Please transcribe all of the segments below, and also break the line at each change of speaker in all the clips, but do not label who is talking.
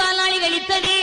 காலாளி வெளித்தது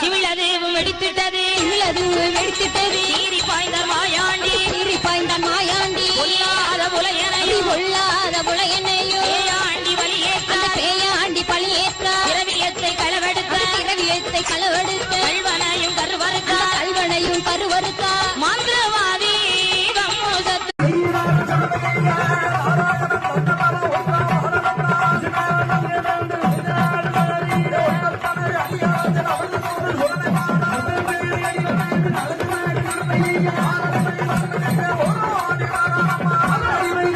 சிவிழதுவும்
வெடித்திட்டது. சிவிழதுவும் வெடித்திட்டது.
நீரி பாய்ந்த மாயாண்டி
நீரி பாய்ந்த மாயாண்டி. கொல்லாத
உலகனையும்
கொல்லாத உலகனையும்
பேயாண்டி வழியேற்ற
பேயாண்டி பழியேற்ற
திரவியத்தை களவெடுத்த
திரவியத்தை களவெடுத்த